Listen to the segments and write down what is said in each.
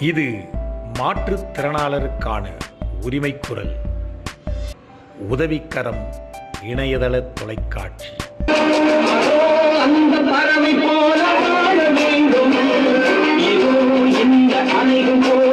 இது மாற்றுத்திறனாளருக்கான உரிமை குரல் உதவிக்கரம் இணையதள தொலைக்காட்சி. போல வேண்டும். இந்த அணைகு போல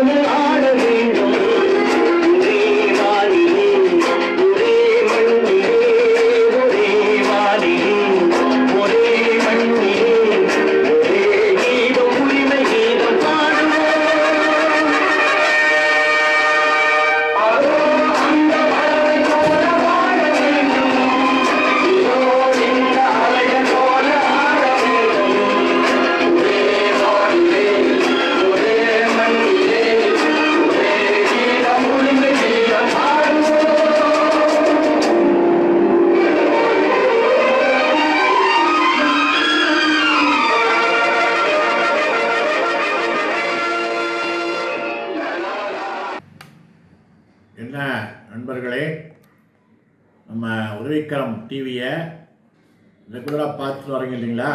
டிவியை ரெகுலராக பார்த்துட்டு வரீங்க இல்லைங்களா?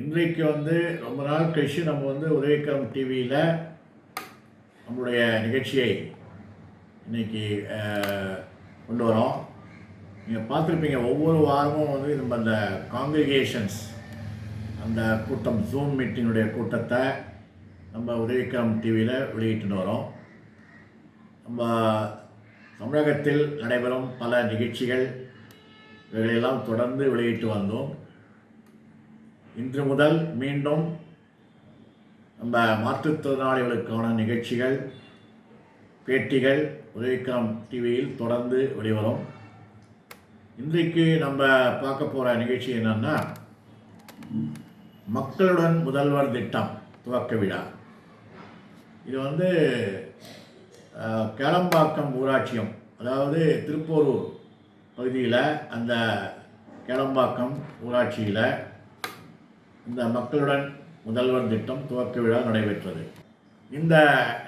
இன்றைக்கு வந்து ரொம்ப நாள் கழிச்சு நம்ம வந்து உதவிக்கரம் டிவியில் நம்மளுடைய நிகழ்ச்சியை இன்றைக்கி கொண்டு வரோம். நீங்கள் பார்த்துருப்பீங்க ஒவ்வொரு வாரமும் வந்து நம்ம அந்த காங்கிரிகேஷன்ஸ் அந்த கூட்டம் ஜூம் மீட்டிங்குடைய கூட்டத்தை நம்ம உதவிக்கரம் டிவியில் வெளியிட்டு வரோம். நம்ம தமிழகத்தில் நடைபெறும் பல நிகழ்ச்சிகள் இவைகளெல்லாம் தொடர்ந்து வெளியிட்டு வந்தோம். இன்று முதல் மீண்டும் நம்ம மாற்றுத்திறனாளிகளுக்கான நிகழ்ச்சிகள் பேட்டிகள் உதவிக்கரம் டிவியில் தொடர்ந்து வெளிவரும். இன்றைக்கு நம்ம பார்க்க போகிற நிகழ்ச்சி என்னென்னா மக்களுடன் முதல்வர் திட்டம் துவக்க விழா. இது வந்து கேளம்பாக்கம் ஊராட்சியம் அதாவது திருப்போரூர் பகுதியில் அந்த கேளம்பாக்கம் ஊராட்சியில் இந்த மக்களுடன் முதல்வர் திட்டம் துவக்க விழா நடைபெற்றது. இந்த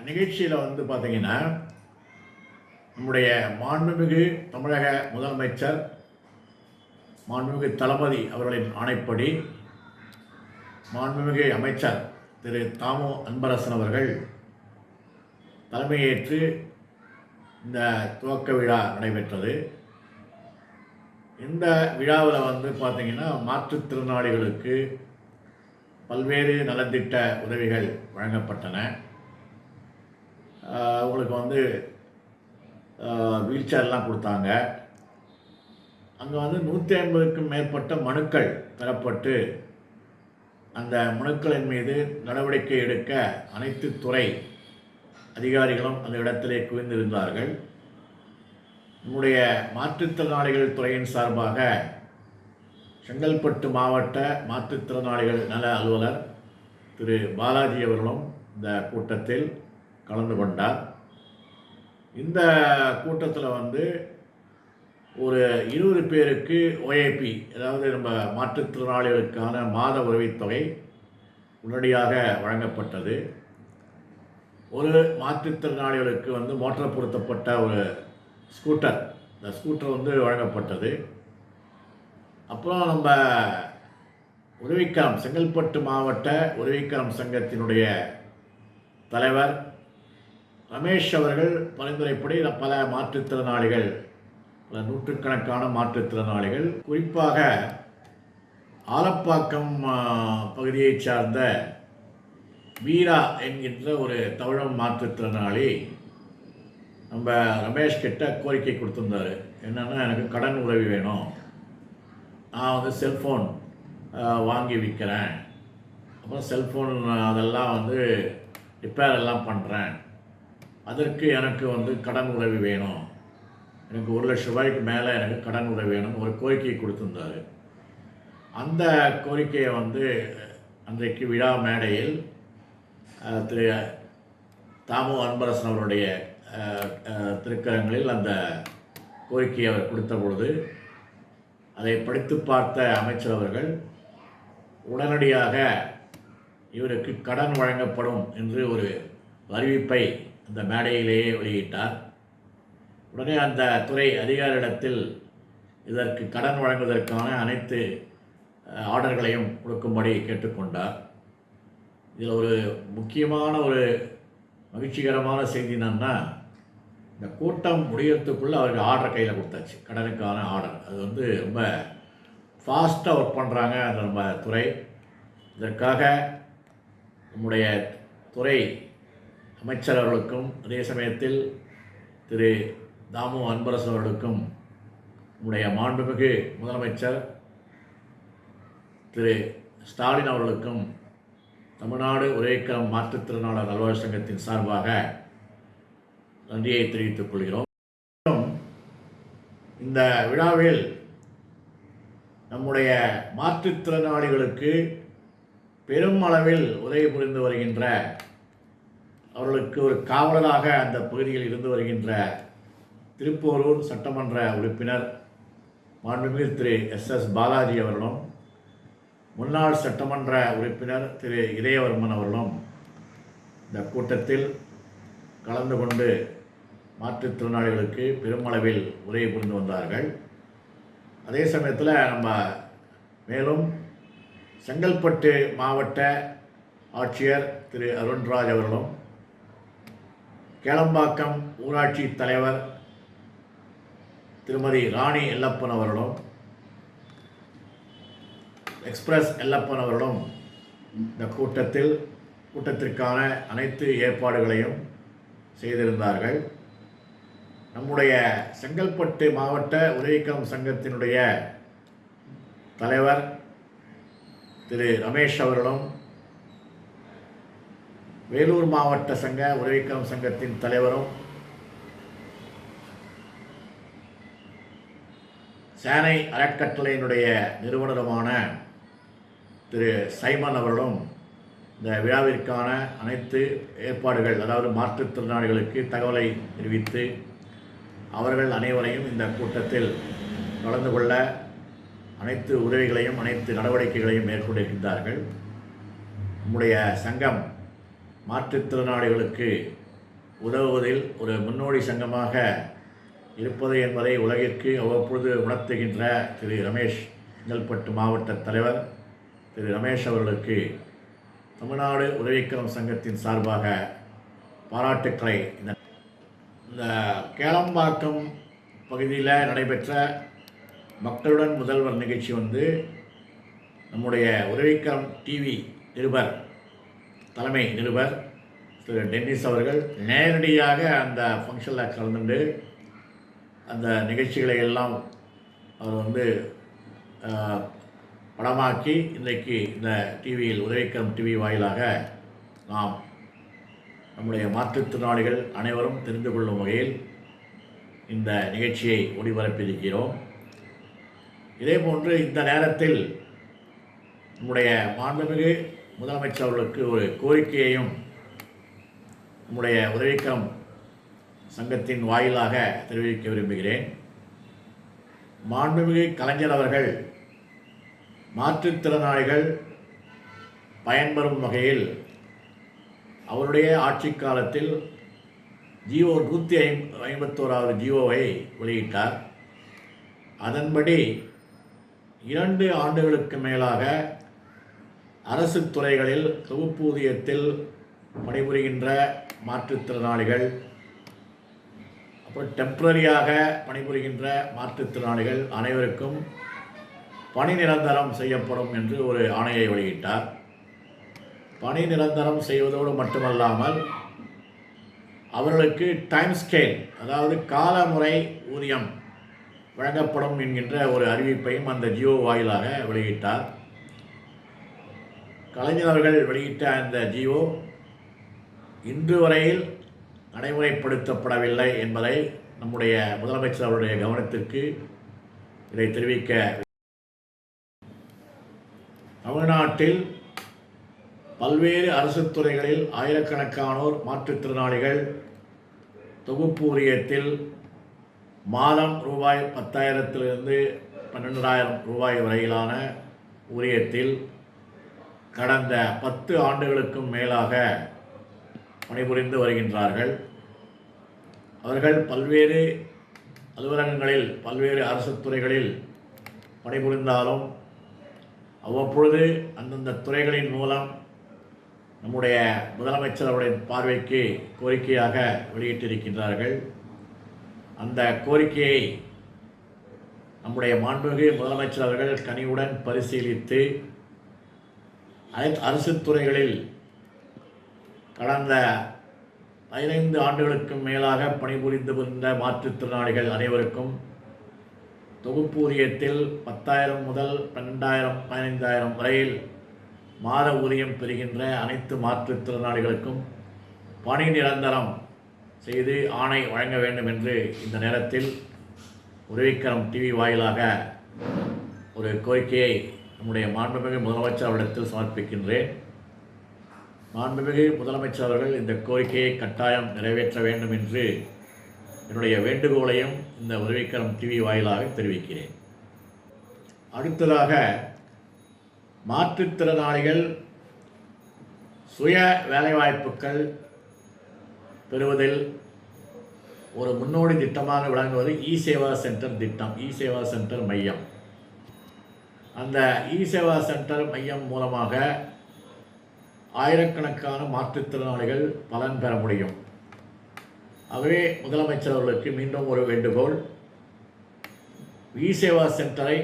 நிகழ்ச்சியில் வந்து பார்த்திங்கன்னா நம்முடைய மாண்புமிகு தமிழக முதலமைச்சர் மாண்புமிகு தளபதி அவர்களின் ஆணைப்படி மாண்புமிகு அமைச்சர் திரு தாமோ அன்பரசன் அவர்கள் தலைமையேற்று இந்த துவக்க விழா நடைபெற்றது. இந்த விழாவில் வந்து பார்த்திங்கன்னா மாற்றுத்திறனாளிகளுக்கு பல்வேறு நலத்திட்ட உதவிகள் வழங்கப்பட்டன. அவங்களுக்கு வந்து வீல் சேர்லாம் கொடுத்தாங்க. அங்கே வந்து நூற்றி ஐம்பதுக்கும் மேற்பட்ட மனுக்கள் பெறப்பட்டு அந்த மனுக்களின் மீது நடவடிக்கை எடுக்க அனைத்து துறை அதிகாரிகளும் அந்த இடத்திலே குவிந்திருந்தார்கள். நம்முடைய மாற்றுத்திறனாளிகள் துறையின் சார்பாக செங்கல்பட்டு மாவட்ட மாற்றுத்திறனாளிகள் நல அலுவலர் திரு பாலாஜி அவர்களும் இந்த கூட்டத்தில் கலந்து கொண்டார். இந்த கூட்டத்தில் வந்து ஒரு இருபது பேருக்கு ஓஏபி அதாவது நம்ம மாற்றுத்திறனாளிகளுக்கான மாத உதவித்தொகை உடனடியாக வழங்கப்பட்டது. ஒரு மாற்றுத்திறனாளிகளுக்கு வந்து மோட்டார் பொருத்தப்பட்ட ஒரு ஸ்கூட்டர். இந்த ஸ்கூட்டர் வந்து வழங்கப்பட்டது. அப்புறம் நம்ம உதவிக்கரம் செங்கல்பட்டு மாவட்ட உதவிக்கரம் சங்கத்தினுடைய தலைவர் ரமேஷ் அவர்கள் பரிந்துரைப்படி பல மாற்றுத்திறனாளிகள் பல நூற்றுக்கணக்கான மாற்றுத்திறனாளிகள் குறிப்பாக ஆலப்பாக்கம் பகுதியைச் சார்ந்த வீரா என்கின்ற ஒரு தமிழம் மாற்றுத்திறனாளி நம்ம ரமேஷ் கிட்ட கோரிக்கை கொடுத்துருந்தாரு. என்னென்னா எனக்கு கடன் உதவி வேணும். நான் வந்து செல்ஃபோன் வாங்கி விற்கிறேன் அப்புறம் செல்ஃபோன் அதெல்லாம் வந்து ரிப்பேர் எல்லாம் பண்ணுறேன் அதற்கு எனக்கு வந்து கடன் உதவி வேணும். எனக்கு ஒரு லட்ச ரூபாய்க்கு மேலே எனக்கு கடன் உதவி வேணும் ஒரு கோரிக்கை கொடுத்துருந்தாரு. அந்த கோரிக்கையை வந்து அன்றைக்கு விழா மேடையில் திரு தாமு அன்பரசன் அவருடைய திருக்கரங்களில் அந்த கோரிக்கையை அவர் கொடுத்த பொழுது அதை படித்து பார்த்த அமைச்சர் அவர்கள் உடனடியாக இவருக்கு கடன் வழங்கப்படும் என்று ஒரு அறிவிப்பை அந்த மேடையிலேயே வெளியிட்டார். உடனே அந்த துறை அதிகாரியிடத்தில் இதற்கு கடன் வழங்குவதற்கான அனைத்து ஆர்டர்களையும் கொடுக்கும்படி கேட்டுக்கொண்டார். இதில் ஒரு முக்கியமான ஒரு மகிழ்ச்சிகரமான செய்தி என்னன்னா இந்த கூட்டம் முடியறதுக்குள்ளே அவருக்கு ஆர்டர் கையில் கொடுத்தாச்சு. கடனுக்கான ஆர்டர். அது வந்து ரொம்ப ஃபாஸ்ட்டாக ஒர்க் பண்ணுறாங்க அந்த நம்ம துறை. இதற்காக நம்முடைய துறை அமைச்சர் அவர்களுக்கும் அதே சமயத்தில் திரு தாமு அன்பரசு அவர்களுக்கும் நம்முடைய மாண்புமிகு முதலமைச்சர் திரு ஸ்டாலின் அவர்களுக்கும் தமிழ்நாடு உரைக்கம் மாற்றுத்திறனாளர் நல்வாழ்வு சங்கத்தின் சார்பாக நன்றியை தெரிவித்துக் கொள்கிறோம். இந்த விழாவில் நம்முடைய மாற்றுத்திறனாளிகளுக்கு பெரும் அளவில் உதவி புரிந்து வருகின்ற அவர்களுக்கு ஒரு காவலராக அந்த பகுதியில் இருந்து வருகின்ற திருப்போரூர் சட்டமன்ற உறுப்பினர் மாண்புமிகு திரு எஸ் எஸ் பாலாஜி அவர்களும் முன்னாள் சட்டமன்ற உறுப்பினர் திரு இதயவர்மன் அவர்களும் இந்த கூட்டத்தில் கலந்து கொண்டு மாற்றுத்திறனாளிகளுக்கு பெருமளவில் உரையை புரிந்து வந்தார்கள். அதே சமயத்தில் நம்ம மேலும் செங்கல்பட்டு மாவட்ட ஆட்சியர் திரு அருண்ராஜ் அவர்களும் கேளம்பாக்கம் ஊராட்சி தலைவர் திருமதி ராணி எல்லப்பன் அவர்களும் எக்ஸ்பிரஸ் எல்லப்பன் அவர்களும் இந்த கூட்டத்தில் கூட்டத்திற்கான அனைத்து ஏற்பாடுகளையும் செய்திருந்தார்கள். நம்முடைய செங்கல்பட்டு மாவட்ட உதவிக்கம் சங்கத்தினுடைய தலைவர் திரு ரமேஷ் அவர்களும் வேலூர் மாவட்ட சங்க உதவிக்கம் சங்கத்தின் தலைவரும் சேனை அறக்கட்டளையினுடைய நிறுவனருமான திரு சைமன் அவர்களும் இந்த விழாவிற்கான அனைத்து ஏற்பாடுகள் அதாவது மாற்றுத்திறனாளிகளுக்கு தகவலை தெரிவித்து அவர்கள் அனைவரையும் இந்த கூட்டத்தில் கலந்து கொள்ள அனைத்து உதவிகளையும் அனைத்து நடவடிக்கைகளையும் மேற்கொண்டிருக்கின்றார்கள். நம்முடைய சங்கம் மாற்றுத்திறனாளிகளுக்கு உதவுவதில் ஒரு முன்னோடி சங்கமாக இருப்பது என்பதை உலகிற்கு அவ்வப்பொழுது உணர்த்துகின்ற திரு ரமேஷ் செங்கல்பட்டு மாவட்ட தலைவர். திரு ரமேஷ் அவர்களுக்கு தமிழ்நாடு உதவிக்கரம் சங்கத்தின் சார்பாக பாராட்டுக்களை இந்த இந்த கேளம்பாக்கம் பகுதியில் நடைபெற்ற மக்களுடன் முதல்வர் நிகழ்ச்சி வந்து நம்முடைய உதவிக்கரம் டிவி நிருபர் தலைமை நிருபர் திரு டென்னிஸ் அவர்கள் நேரடியாக அந்த ஃபங்க்ஷனில் கலந்துண்டு அந்த நிகழ்ச்சிகளை எல்லாம் அவர் வந்து படமாக்கி இன்றைக்கு இந்த டிவியில் உதவிக்கரம் டிவி வாயிலாக நாம் நம்முடைய மாற்றுத்திறனாளிகள் அனைவரும் தெரிந்து கொள்ளும் வகையில் இந்த நிகழ்ச்சியை ஒளிபரப்பியிருக்கிறோம். இதேபோன்று இந்த நேரத்தில் நம்முடைய மாண்புமிகு முதலமைச்சர் அவர்களுக்கு ஒரு கோரிக்கையையும் நம்முடைய உதவிக்கம் சங்கத்தின் வாயிலாக தெரிவிக்க விரும்புகிறேன். மாண்புமிகு கலைஞர் அவர்கள் மாற்றுத்திறனாளிகள் பயன்பெறும் வகையில் அவருடைய ஆட்சி காலத்தில் ஜியோ நூற்றி ஐம் ஐம்பத்தோராவது ஜியோவை வெளியிட்டார். அதன்படி இரண்டு ஆண்டுகளுக்கு மேலாக அரசு துறைகளில் தொகுப்பூதியத்தில் பணிபுரிகின்ற மாற்றுத்திறனாளிகள் அப்புறம் டெம்பரரியாக பணிபுரிகின்ற மாற்றுத்திறனாளிகள் அனைவருக்கும் பணி நிரந்தரம் செய்யப்படும் என்று ஒரு ஆணையை வெளியிட்டார். பணி நிரந்தரம் செய்வதோடு மட்டுமல்லாமல் அவர்களுக்கு டைம் ஸ்கேல் அதாவது காலமுறை ஊதியம் வழங்கப்படும் என்கின்ற ஒரு அறிவிப்பையும் அந்த ஜியோ வாயிலாக வெளியிட்டார். கலைஞர் அவர்கள் வெளியிட்ட அந்த ஜியோ இன்று வரையில் நடைமுறைப்படுத்தப்படவில்லை என்பதை நம்முடைய முதலமைச்சர் அவருடைய கவனத்திற்கு இதை தெரிவிக்க தமிழ்நாட்டில் பல்வேறு அரசு துறைகளில் ஆயிரக்கணக்கானோர் மாற்றுத்திறனாளிகள் தொகுப்பு ஊதியத்தில் மாதம் ரூபாய் பத்தாயிரத்திலிருந்து பன்னெண்டாயிரம் ரூபாய் வரையிலான ஊதியத்தில் கடந்த பத்து ஆண்டுகளுக்கும் மேலாக பணிபுரிந்து வருகின்றார்கள். அவர்கள் பல்வேறு அலுவலகங்களில் பல்வேறு அரசு துறைகளில் பணிபுரிந்தாலும் அவ்வப்பொழுது அந்தந்த துறைகளின் மூலம் நம்முடைய முதலமைச்சர் அவருடைய பார்வைக்கு கோரிக்கையாக வெளியிட்டிருக்கின்றார்கள். அந்த கோரிக்கையை நம்முடைய மாண்புமிகு முதலமைச்சர் அவர்கள் கனிவுடன் பரிசீலித்து அரசு துறைகளில் கடந்த பதினைந்து ஆண்டுகளுக்கும் மேலாக பணிபுரிந்து வந்த மாற்றுத்திறனாளிகள் அனைவருக்கும் தொகுப்பூதியத்தில் பத்தாயிரம் முதல் பன்னெண்டாயிரம் பதினைந்தாயிரம் வரையில் மாத ஊதியம் பெறுகின்ற அனைத்து மாற்றுத்திறனாளிகளுக்கும் பணி நிரந்தரம் செய்து ஆணை வழங்க வேண்டும் என்று இந்த நேரத்தில் உதவிக்கரம் டிவி வாயிலாக ஒரு கோரிக்கையை நம்முடைய மாண்புமிகு முதலமைச்சர் அவரிடத்தில் சமர்ப்பிக்கின்றேன். மாண்புமிகு முதலமைச்சர் அவர்கள் இந்த கோரிக்கையை கட்டாயம் நிறைவேற்ற வேண்டும் என்று என்னுடைய வேண்டுகோளையும் இந்த உதவிக்கரம் டிவி வாயிலாக தெரிவிக்கிறேன். அடுத்ததாக மாற்றுத்திறனாளிகள் சுய வேலைவாய்ப்புகள் பெறுவதில் ஒரு முன்னோடி திட்டமாக விளங்குவது இ சேவா சென்டர் திட்டம் இ சேவா சென்டர் மையம். அந்த இ சேவா சென்டர் மையம் மூலமாக ஆயிரக்கணக்கான மாற்றுத்திறனாளிகள் பலன் பெற முடியும். ஆகவே முதலமைச்சர் அவர்களுக்கு மீண்டும் ஒரு வேண்டுகோள். இ சேவா சென்டரை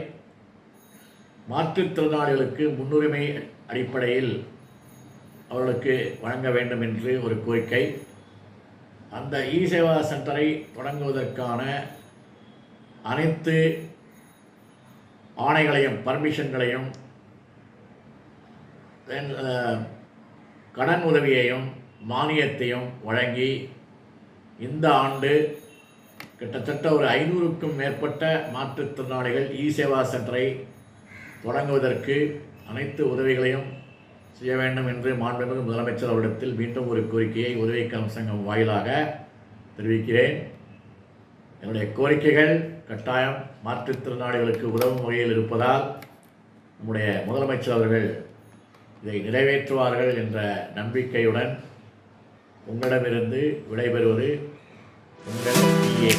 மாற்றுத்திறனாளிகளுக்கு முன்னுரிமை அடிப்படையில் அவர்களுக்கு வழங்க வேண்டும் என்று ஒரு கோரிக்கை. அந்த இ சேவா சென்டரை தொடங்குவதற்கான அனைத்து ஆணைகளையும் பர்மிஷன்களையும் கடன் உதவியையும் மானியத்தையும் வழங்கி இந்த ஆண்டு கிட்டத்தட்ட ஒரு ஐநூறுக்கும் மேற்பட்ட மாற்றுத்திறனாளிகள் இ சேவா சென்டரை தொடங்குவதற்கு அனைத்து உதவிகளையும் செய்ய வேண்டும் என்று மாண்புமிகு முதலமைச்சர் அவரிடத்தில் மீண்டும் ஒரு கோரிக்கையை உதவிக்கரம் சங்கம் வாயிலாக தெரிவிக்கிறேன். என்னுடைய கோரிக்கைகள் கட்டாயம் மாற்றுத்திறனாளிகளுக்கு உதவும் வகையில் இருப்பதால் நம்முடைய முதலமைச்சர் அவர்கள் இதை நிறைவேற்றுவார்கள் என்ற நம்பிக்கையுடன் உங்களிடமிருந்து விடைபெறுவது உங்கள் பிஏ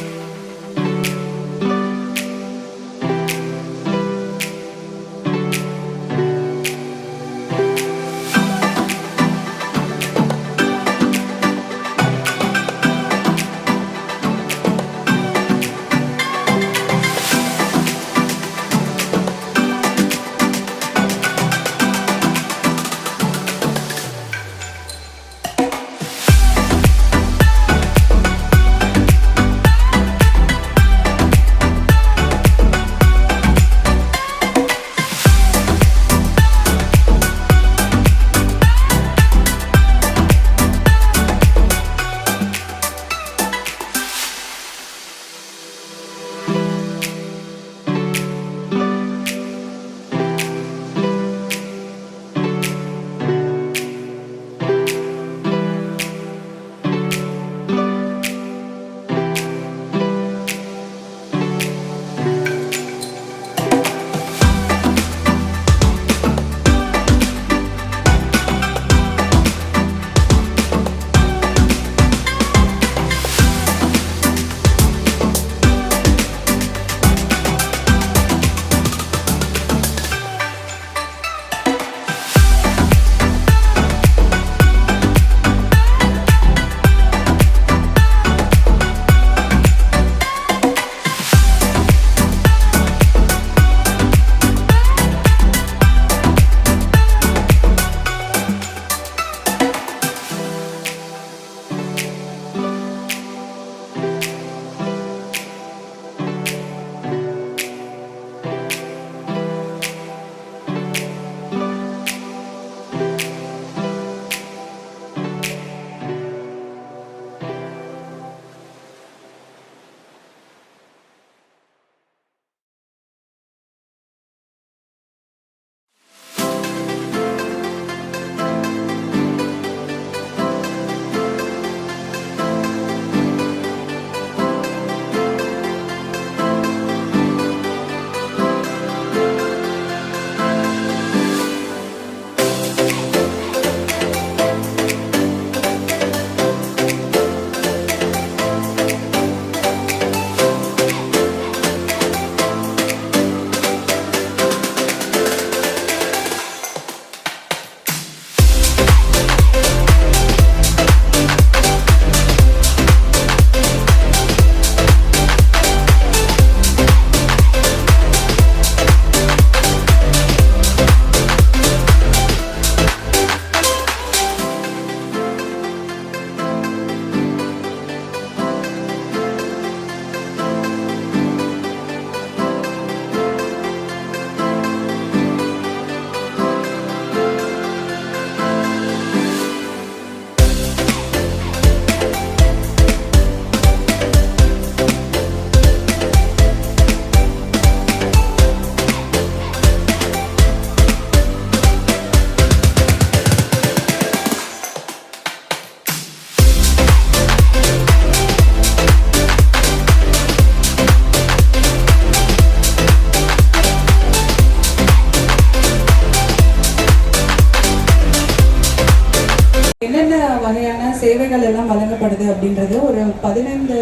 பதினைந்து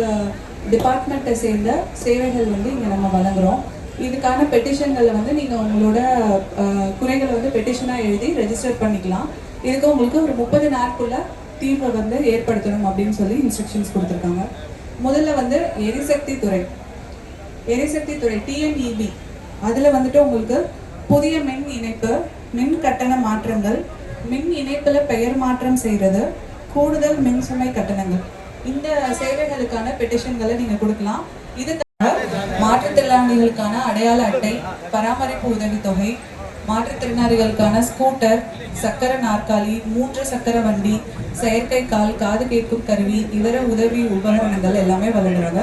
டிபார்ட்மெண்ட்டை சேர்ந்த சேவைகள் வந்து இங்கே நம்ம வழங்குகிறோம் இதுக்கான பெட்டிஷன்களை வந்து நீங்கள் உங்களோட குறைகளை வந்து பெட்டிஷனாக எழுதி ரெஜிஸ்டர் பண்ணிக்கலாம். இதுக்கு உங்களுக்கு ஒரு முப்பது நாட்குள்ள தீர்வை வந்து ஏற்படுத்தணும் அப்படின்னு சொல்லி இன்ஸ்ட்ரக்ஷன்ஸ் கொடுத்துருக்காங்க. முதல்ல வந்து எரிசக்தி துறை. எரிசக்தி துறை டிஎன்இபி அதில் வந்துட்டு உங்களுக்கு புதிய மின் இணைப்பு மின் கட்டண மாற்றங்கள் மின் இணைப்பில் பெயர் மாற்றம் செய்கிறது கூடுதல் மின்சுமை கட்டணங்கள். இந்த சேவைகளுக்கான பெட்டிஷன்களை நீங்க கொடுக்கலாம். இது தவிர மாற்றுத்திறனாளிகளுக்கான அடையாள அட்டை பராமரிப்பு உதவித்தொகை மாற்றுத்திறனாளிகளுக்கான ஸ்கூட்டர் சக்கர நாற்காலி மூன்று சக்கர வண்டி செயற்கை கால் காது கேட்கும் கருவி இதர உதவி உபகரணங்கள் எல்லாமே வழங்குறாங்க.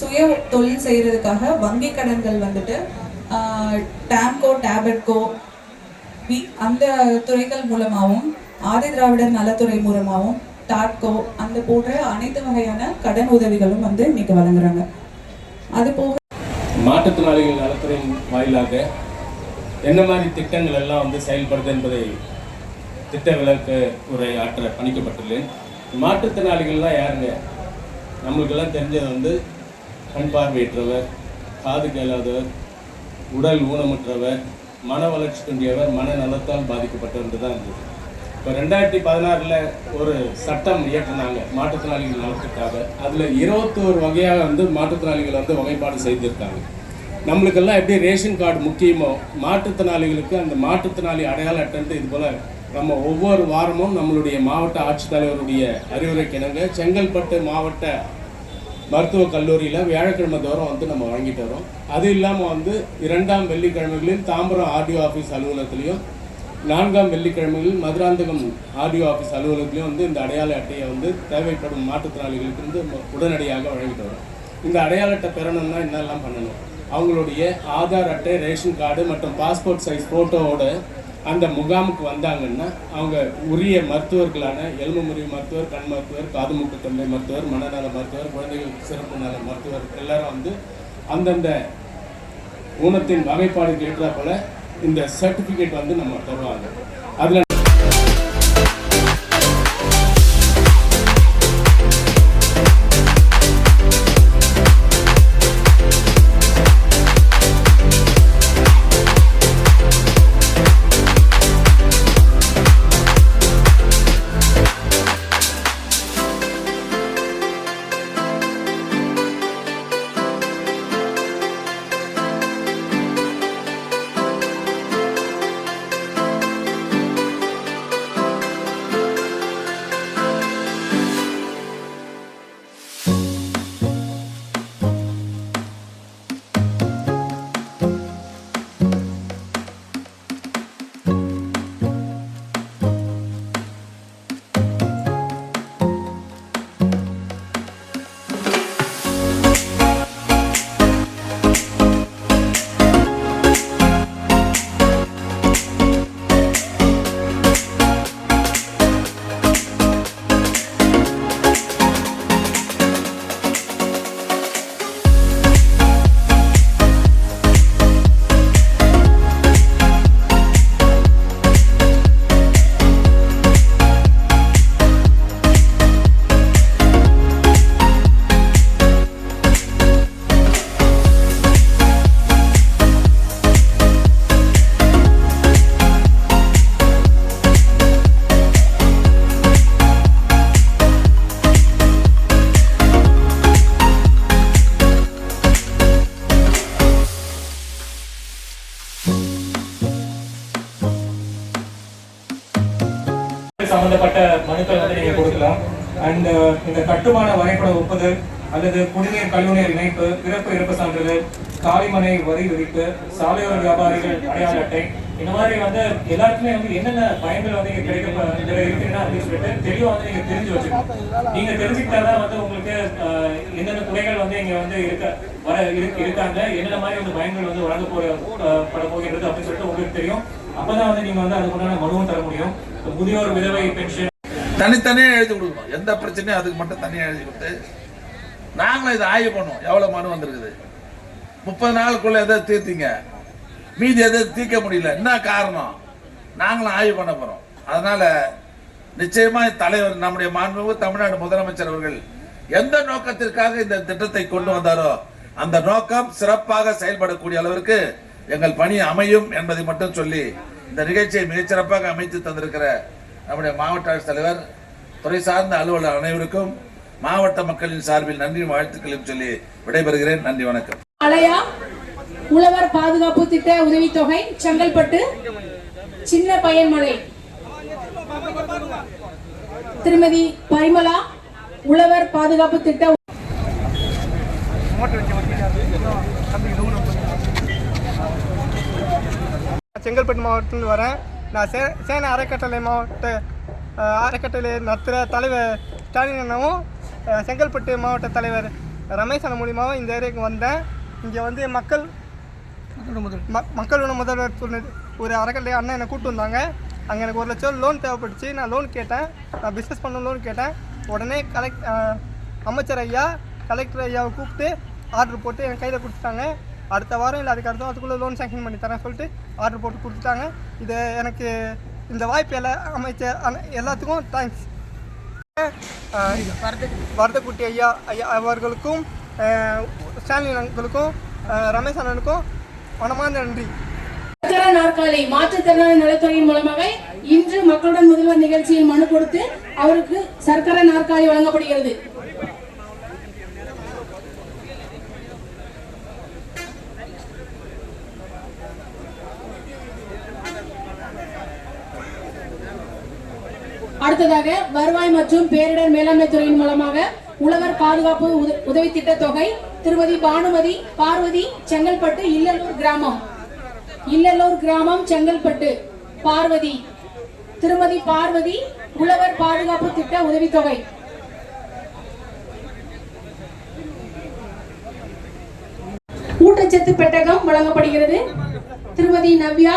சுய தொழில் செய்யறதுக்காக வங்கி கடன்கள் வந்துட்டு டேம்கோ டேபட்கோ வி அந்த துறைகள் மூலமாகவும் ஆதி திராவிடர் நலத்துறை மூலமாகவும் டாட்கோ அந்த போன்ற அனைத்து வகையான கடன் உதவிகளும் வந்து இன்னைக்கு வழங்குறாங்க. அது போக மாற்றுத்திறனாளிகள் நலத்துறையின் வாயிலாக என்ன மாதிரி திட்டங்கள் எல்லாம் வந்து செயல்படுது என்பதை திட்ட விளக்க உரை ஆற்ற பணிக்கப்பட்டுள்ளேன் மாற்றுத்திறனாளிகள்லாம் யாருங்க? நம்மளுக்கெல்லாம் தெரிஞ்சது வந்து கண் பார்வையற்றவர் காது கேளாதவர் உடல் ஊனமுற்றவர் மன வளர்ச்சி குன்றியவர் மன நலத்தால் பாதிக்கப்பட்டவர் தான் இருந்தது. இப்போ ரெண்டாயிரத்தி பதினாறில் ஒரு சட்டம் இயற்றினாங்க. மாற்றுத்திறனாளிகள் நலத்துக்காக அதில் இருபத்தோரு வகையாக வந்து மாற்றுத்திறனாளிகள் வந்து வகைப்பாடு செய்திருக்காங்க. நம்மளுக்கெல்லாம் எப்படி ரேஷன் கார்டு முக்கியமோ மாற்றுத்திறனாளிகளுக்கு அந்த மாற்றுத்திறனாளி அடையாள அட்டன்ட்டு இது போல் நம்ம ஒவ்வொரு வாரமும் நம்மளுடைய மாவட்ட ஆட்சித்தலைவருடைய அறிவுரைக்கிணங்க செங்கல்பட்டு மாவட்ட மருத்துவக் கல்லூரியில் வியாழக்கிழமை தோறும் வந்து நம்ம வழங்கிட்டு வரோம். அது இல்லாமல் வந்து இரண்டாம் வெள்ளிக்கிழமைகளில் தாம்பரம் ஆர்டிஓ ஆஃபீஸ் அலுவலகத்துலேயும் நான்காம் வெள்ளிக்கிழமையில் மதுராந்தகம் ஆர்டிஓ ஆஃபீஸ் அலுவலகத்திலையும் வந்து இந்த அடையாள அட்டையை வந்து தேவைப்படும் மாற்றுத்திறனாளிகளுக்கு வந்து உடனடியாக வழங்கிட்டு வரோம். இந்த அடையாள அட்டை பெறணும்னா என்னெல்லாம் பண்ணணும்? அவங்களுடைய ஆதார் அட்டை ரேஷன் கார்டு மற்றும் பாஸ்போர்ட் சைஸ் ஃபோட்டோவோட அந்த முகாமுக்கு வந்தாங்கன்னா அவங்க உரிய மருத்துவர்களான எலும்பு முறிவு மருத்துவர் கண் மருத்துவர் காது மூக்கு தொண்டை மருத்துவர் மனநல மருத்துவர் குழந்தைகள் சிறப்பு நல மருத்துவர் எல்லாரும் வந்து அந்தந்த ஊனத்தின் வகைப்பாடுக்கு ஏற்றாப்போல இந்த சர்டிஃபிகேட் வந்து நம்ம தருவாங்க. அதில் சம்பந்தப்பட்ட மனுக்கள் வந்து நீங்க கொடுக்கலாம். அண்ட் uh, இந்த கட்டுமான வரைபட ஒப்புதல் அல்லது குடிநீர் கழிவுநீர் இணைப்பு பிறப்பு இறப்பு சான்றிதழ் காலிமனை வரி விதிப்பு சாலையோர வியாபாரிகள் அடையாள அட்டை இந்த மாதிரி வந்து எல்லாருக்குமே வந்து என்னென்ன பயன்கள் வந்து இங்க கிடைக்க இதுல இருக்குன்னா அப்படின்னு சொல்லிட்டு தெளிவா வந்து நீங்க தெரிஞ்சு வச்சுக்கணும். நீங்க தெரிஞ்சுக்கிட்டாதான் வந்து உங்களுக்கு என்னென்ன குறைகள் வந்து இங்க வந்து இருக்க வர இருக்கு இருக்காங்க என்னென்ன மாதிரி வந்து பயன்கள் வந்து வழங்க போற பட போகின்றது அப்படின்னு சொல்லிட்டு உங்களுக்கு தெரியும். அப்பதான் வந்து நீங்க வந்து அதுக்குண்டான மனுவும் தர முடியும். முதியோர் விதவை பென்ஷன் தனித்தனியாக எழுதி கொடுக்கணும். எந்த பிரச்சனையும் அதுக்கு மட்டும் தனியாக எழுதி கொடுத்து நாங்களும் இதை ஆய்வு பண்ணுவோம். எவ்வளோ மனு வந்திருக்குது? முப்பது நாளுக்குள்ள எதை தீர்த்தீங்க? மீதி எதை தீர்க்க முடியல. என்ன காரணம்? நாங்களும் ஆய்வு பண்ண போகிறோம் அதனால நிச்சயமா தலைவர் நம்முடைய மாண்புமிகு தமிழ்நாடு முதலமைச்சர் அவர்கள் எந்த நோக்கத்திற்காக இந்த திட்டத்தை கொண்டு வந்தாரோ அந்த நோக்கம் சிறப்பாக செயல்படக்கூடிய அளவிற்கு எங்கள் பணி அமையும் என்பதை மட்டும் சொல்லி இந்த நிகழ்ச்சியை மிகச்சிறப்பாக அமைத்து தந்திருக்கிற நம்முடைய மாவட்ட ஆட்சித்தலைவர் துறை சார்ந்த அலுவலர் அனைவருக்கும் மாவட்ட மக்களின் சார்பில் நன்றி வாழ்த்துக்களையும் சொல்லி விடைபெறுகிறேன். நன்றி வணக்கம். அலையா உழவர் பாதுகாப்பு திட்ட உதவித்தொகை செங்கல்பட்டு சின்ன பையன்மலை திருமதி பரிமலா உழவர் பாதுகாப்பு திட்ட செங்கல்பட்டு மாவட்டத்தில் வரேன். நான் சே சேனை அறக்கட்டளை மாவட்ட அறக்கட்டளை நடத்துகிற தலைவர் ஸ்டாலின் அண்ணாவும் செங்கல்பட்டு மாவட்ட தலைவர் ரமேஷ் அண்ணன் மூலியமாகவும் இந்த ஏரியாவுக்கு வந்தேன். இங்கே வந்து மக்கள் மக்களோட முதல்வர். சொன்னது ஒரு அறக்கட்டளை அண்ணன் என்னை கூப்பிட்டு வந்தாங்க. அங்கே எனக்கு ஒரு லட்சம் லோன் தேவைப்பட்டுச்சு நான் லோன் கேட்டேன். நான் பிஸ்னஸ் பண்ண லோன் கேட்டேன். உடனே கலெக்ட் அமைச்சர் ஐயா கலெக்டர் ஐயாவை கூப்பிட்டு ஆர்டர் போட்டு என் கையில் கொடுத்துட்டாங்க. அடுத்த வாரம் இல்லை அதுக்கு அடுத்த வாரத்துக்குள்ளே லோன் சேங்ஷன் பண்ணி தரேன் சொல்லிட்டு ஆர்டர் போட்டு கொடுத்துட்டாங்க. இது எனக்கு இந்த வாய்ப்பு எல்லா அமைச்சர் அண்ண- எல்லாத்துக்கும் தேங்க்ஸ் வரதக்குட்டி ஐயா ஐயா அவர்களுக்கும் ஸ்டாலின் அங்களுக்கும் ரமேஷ் அண்ணனுக்கும் மனமார்ந்த நன்றி. நாற்காலி மாற்றுத்திறனாளி நலத்துறையின் மூலமாக இன்று மக்களுடன் முதல்வர் நிகழ்ச்சியில் மனு கொடுத்து அவருக்கு சர்க்கரை நாற்காலி வழங்கப்படுகிறது. அடுத்ததாக வருவாய் மற்றும் பேரிடர் மேலாண்மை துறையின் மூலமாக உழவர் பாதுகாப்பு உதவி திட்ட தொகை திருமதி பானுமதி பார்வதி செங்கல்பட்டு இல்லலூர் கிராமம். இல்லலூர் கிராமம் செங்கல்பட்டு. பார்வதி. திருமதி பார்வதி உழவர் பாதுகாப்பு திட்ட உதவித்தொகை. ஊட்டச்சத்து பெட்டகம் வழங்கப்படுகிறது. திருமதி நவ்யா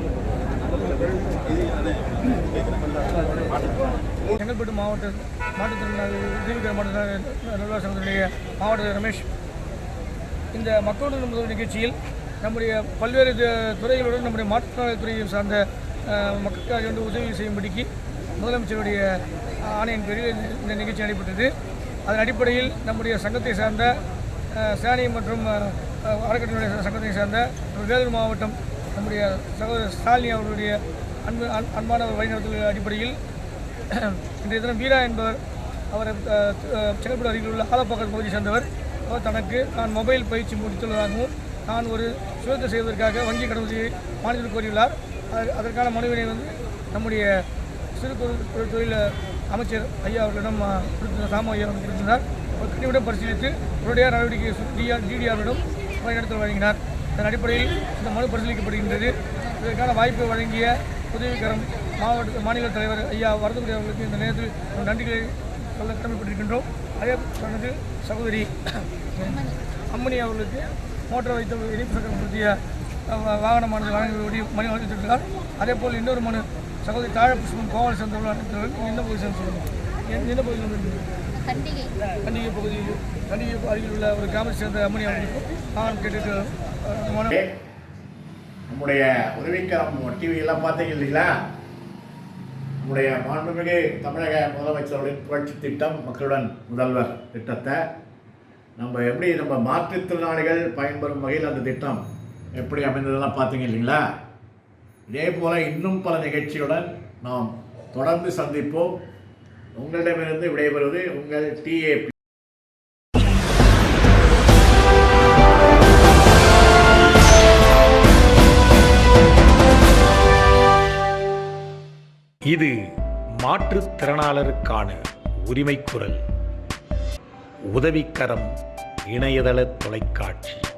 செங்கல்பட்டு மாவட்ட மாற்றுத்திறனாளி உதவிக்கிற மாவட்ட நிர்வாக மாவட்ட ரமேஷ் இந்த மக்களுடன் முதல் நிகழ்ச்சியில் நம்முடைய பல்வேறு துறைகளுடன் நம்முடைய மாற்றுத்திறனாளி துறையை சார்ந்த மக்களுக்காக வந்து உதவி செய்யும்படிக்கு முதலமைச்சருடைய ஆணையின் பேரில் இந்த- நிகழ்ச்சி நடைபெற்றது. அதன் அடிப்படையில் நம்முடைய சங்கத்தை சார்ந்த அஹ், சேனை மற்றும் அறக்கட்டளை சங்கத்தை சார்ந்த வேலூர் மாவட்டம் நம்முடைய சகோதரர் ஸ்டாலினி அவர்களுடைய அன்பு அன்- அன்பான ஒரு வழிநடத்தல் அடிப்படையில் இன்றைய தினம் வீரா என்பவர் அவர் செங்கல்பட்டு அருகில் உள்ள ஆலப்பாக்கம் பகுதியை சேர்ந்தவர். அவர் தனக்கு நான் மொபைல் பயிற்சி முடித்துள்ளதாகவும் நான் ஒரு சுயத்தை செய்வதற்காக வங்கி கடன் உதவியை மாநிலத்தில் கோரியுள்ளார். அது- அதற்கான மனுவினை வந்து நம்முடைய சிறு குறு தொழில் அமைச்சர் ஐயா அவர்களிடம் கொடுத்திருந்தார் சாம ஐயா அவர்கள் கொடுத்திருந்தார். அவர் கனிவிடம் பரிசீலித்து உடனடியாக நடவடிக்கை டிஆர் டிடிஆரிடம் வழிநடத்தல் வழங்கினார். அதன் அடிப்படையில் இந்த மனு பரிசீலிக்கப்படுகின்றது. இதற்கான வாய்ப்பை வழங்கிய உதவிகரம் மாவட்ட மாநில தலைவர் ஐயா வரதமுடி அவர்களுக்கு இந்த நேரத்தில் நன்றிகளை சொல்ல கடமைப்பட்டிருக்கின்றோம். அதே தனது சகோதரி அம்மணி அவர்களுக்கு மோட்டார் வைத்த இணைப்பு சக்கரம் பற்றிய வாகனமானது வழங்கக்கூடிய மனு அளித்திருக்கிறார். அதே போல் இன்னொரு மனு சகோதரி தாழ புஷ்பம் கோவால் சேர்ந்தவர்கள் அளித்தவர்கள் எந்த பகுதி சேர்ந்து சொல்லுங்கள். என்ன பகுதியில் வந்து கண்டிகை பகுதியில் கண்டிகை அருகில் உள்ள ஒரு கிராமத்தை சேர்ந்த அம்மணி அவர்களுக்கும் கேட்டுட்டு நம்முடைய உதவிக்கரம் டிவி எல்லாம் பார்த்தீங்க இல்லைங்களா? நம்முடைய மாண்புமிகு தமிழக முதலமைச்சருடைய புரட்சி திட்டம் மக்களுடன் முதல்வர் திட்டத்தை நம்ம எப்படி நம்ம மாற்றுத்திறனாளிகள் பயன்பெறும் வகையில் அந்த திட்டம் எப்படி அமைந்ததெல்லாம் பார்த்தீங்க இல்லைங்களா? இதே போல் இன்னும் பல நிகழ்ச்சியுடன் நாம் தொடர்ந்து சந்திப்போம். உங்களிடமிருந்து விடைபெறுவது உங்கள் டிஏபி இது மாற்றுத்திறனாளருக்கான உரிமைக்குரல். உதவிக்கரம் இணையதள தொலைக்காட்சி.